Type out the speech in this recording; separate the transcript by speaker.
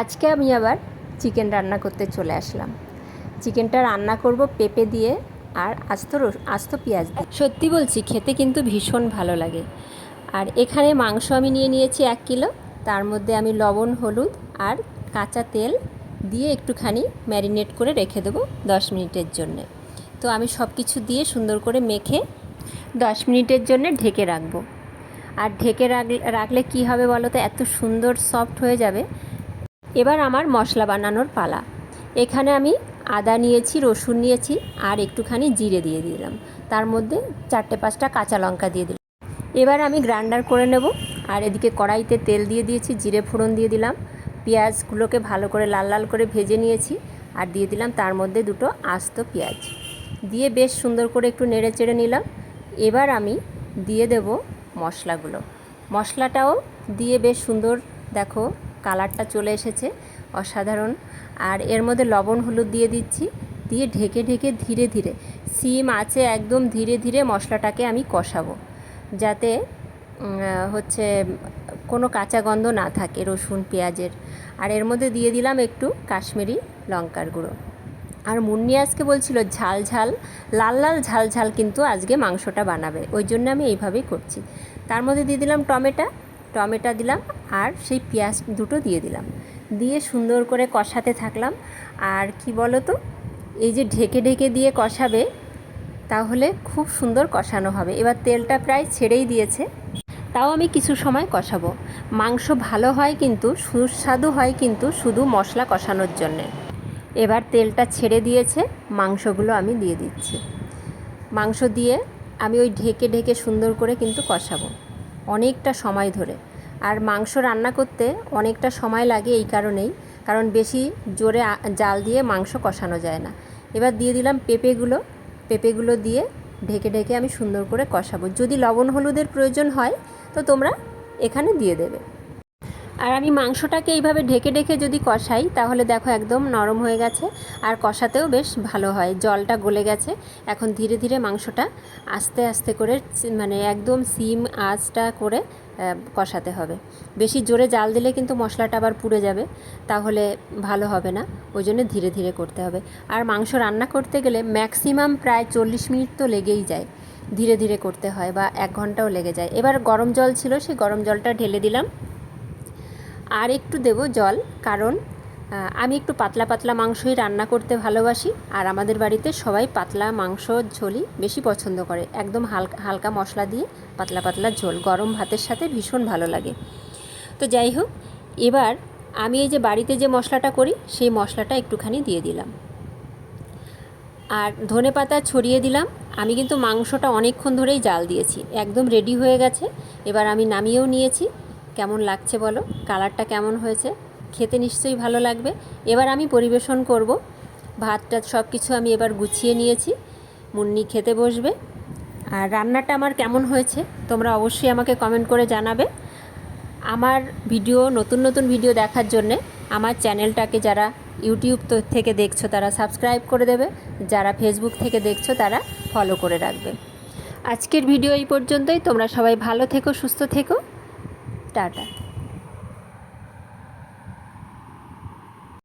Speaker 1: আজকে আমি আবার চিকেন রান্না করতে চলে আসলাম। চিকেনটা রান্না করব পেঁপে দিয়ে আর আস্ত আস্ত পেঁয়াজ দিয়ে। সত্যি বলছি, খেতে কিন্তু ভীষণ ভালো লাগে। আর এখানে মাংস আমি নিয়ে নিয়েছি এক কিলো। তার মধ্যে আমি লবণ, হলুদ আর কাঁচা তেল দিয়ে একটুখানি ম্যারিনেট করে রেখে দেবো দশ মিনিটের জন্যে। তো আমি সব কিছু দিয়ে সুন্দর করে মেখে দশ মিনিটের জন্য ঢেকে রাখব। আর ঢেকে রাখলে রাখলে কী হবে বলো তো? এত সুন্দর, সফট হয়ে যাবে। এবার আমার মশলা বানানোর পালা। এখানে আমি আদা নিয়েছি, রসুন নিয়েছি আর একটুখানি জিরে দিয়ে দিলাম। তার মধ্যে চারটে পাঁচটা কাঁচা লঙ্কা দিয়ে দিলাম। এবার আমি গ্রাইন্ডার করে নেব আর এদিকে কড়াইতে তেল দিয়ে দিয়েছি, জিরে ফোড়ন দিয়ে দিলাম, পেঁয়াজগুলোকে ভালো করে লাল লাল করে ভেজে নিয়েছি আর দিয়ে দিলাম তার মধ্যে দুটো আস্ত পেঁয়াজ। দিয়ে বেশ সুন্দর করে একটু নেড়ে চেড়ে নিলাম। এবার আমি দিয়ে দেব মশলাগুলো। মশলাটাও দিয়ে বেশ সুন্দর, দেখো কালারটা চলে এসেছে, অসাধারণ। আর এর মধ্যে লবণ হলুদ দিয়ে দিচ্ছি, দিয়ে ঢেকে ঢেকে ধীরে ধীরে, সিম আছে একদম ধীরে ধীরে মশলাটাকে আমি কষাবো, যাতে হচ্ছে কোনো কাঁচা গন্ধ না থাকে রসুন, পেঁয়াজের। আর এর মধ্যে দিয়ে দিলাম একটু কাশ্মীরি লঙ্কার গুঁড়ো। আর মুন্নি আজকে বলছিল ঝাল ঝাল, লাল লাল ঝাল ঝাল কিন্তু আজকে মাংসটা বানাবে, ওই জন্য আমি এইভাবেই করছি। তার মধ্যে দিয়ে দিলাম টমেটো টমেটো দিলাম আর সেই পেঁয়াজ দুটো দিয়ে দিলাম। দিয়ে সুন্দর করে কষাতে থাকলাম। আর কি বলো তো এই যে ঢেকে ঢেকে দিয়ে কষাবে, তাহলে খুব সুন্দর কষানো হবে। এবার তেলটা প্রায় ছেড়েই দিয়েছে। তাও আমি কিছু সময় কষাবো। মাংস ভালো হয় কিন্তু, সুস্বাদু হয় কিন্তু শুধু মশলা কষানোর জন্যে। এবার তেলটা ছেড়ে দিয়েছে, মাংসগুলো আমি দিয়ে দিচ্ছি। মাংস দিয়ে আমি ওই ঢেকে ঢেকে সুন্দর করে কিন্তু কষাবো। অনেকটা সময় ধরে। আর মাংস রান্না করতে অনেকটা সময় লাগে এই কারণেই, কারণ বেশি জোরে জাল দিয়ে মাংস কষানো যায় না। এবার দিয়ে দিলাম পেঁপেগুলো। পেঁপেগুলো দিয়ে ঢেকে ঢেকে আমি সুন্দর করে কষাবো। যদি লবণ হলুদের প্রয়োজন হয়, তো তোমরা এখানে দিয়ে দেবে। আর আমি মাংসটাকে এইভাবে ঢেকে ঢেকে যদি কষাই, তাহলে দেখো একদম নরম হয়ে গেছে। আর কষাতেও বেশ ভালো হয়, জলটা গলে গেছে। এখন ধীরে ধীরে মাংসটা আস্তে আস্তে করে মানে একদম সিম আঁচটা করে কষাতে হবে। বেশি জোরে জাল দিলে কিন্তু মশলাটা আবার পুড়ে যাবে, তাহলে ভালো হবে না। ওই জন্য ধীরে ধীরে করতে হবে। আর মাংস রান্না করতে গেলে ম্যাক্সিমাম প্রায় চল্লিশ মিনিট তো লেগেই যায়। ধীরে ধীরে করতে হয় বা এক ঘন্টাও লেগে যায়। এবার গরম জল ছিল, সেই গরম জলটা ঢেলে দিলাম। আর একটু দেব জল, কারণ আমি একটু পাতলা পাতলা মাংসই রান্না করতে ভালোবাসি, আর আমাদের বাড়িতে সবাই পাতলা মাংস ঝোলই বেশি পছন্দ করে। একদম হালকা হালকা মশলা দিয়ে পাতলা পাতলা ঝোল, গরম ভাতের সাথে ভীষণ ভালো লাগে। তো যাই হোক, এবার আমি এই যে বাড়িতে যে মশলাটা করি, সেই মশলাটা একটুখানি দিয়ে দিলাম। আর ধনে পাতা ছড়িয়ে দিলাম। আমি কিন্তু মাংসটা অনেকক্ষণ ধরেই জাল দিয়েছি। একদম রেডি হয়ে গেছে। এবার আমি নামিয়েও নিয়েছি। কেমন লাগছে বলো? কালারটা কেমন হয়েছে? খেতে নিশ্চয়ই ভালো লাগবে। এবার আমি পরিবেশন করব। ভাতটা সব কিছু আমি এবার গুছিয়ে নিয়েছি। মুন্নি খেতে বসবে। আর রান্নাটা আমার কেমন হয়েছে তোমরা অবশ্যই আমাকে কমেন্ট করে জানাবে। আমার ভিডিও, নতুন নতুন ভিডিও দেখার জন্যে আমার চ্যানেলটাকে যারা ইউটিউব থেকে দেখছ তারা সাবস্ক্রাইব করে দেবে। যারা ফেসবুক থেকে দেখছ তারা ফলো করে রাখবে। আজকের ভিডিও এই পর্যন্তই। তোমরা সবাই ভালো থেকো, সুস্থ থেকো। টাটা।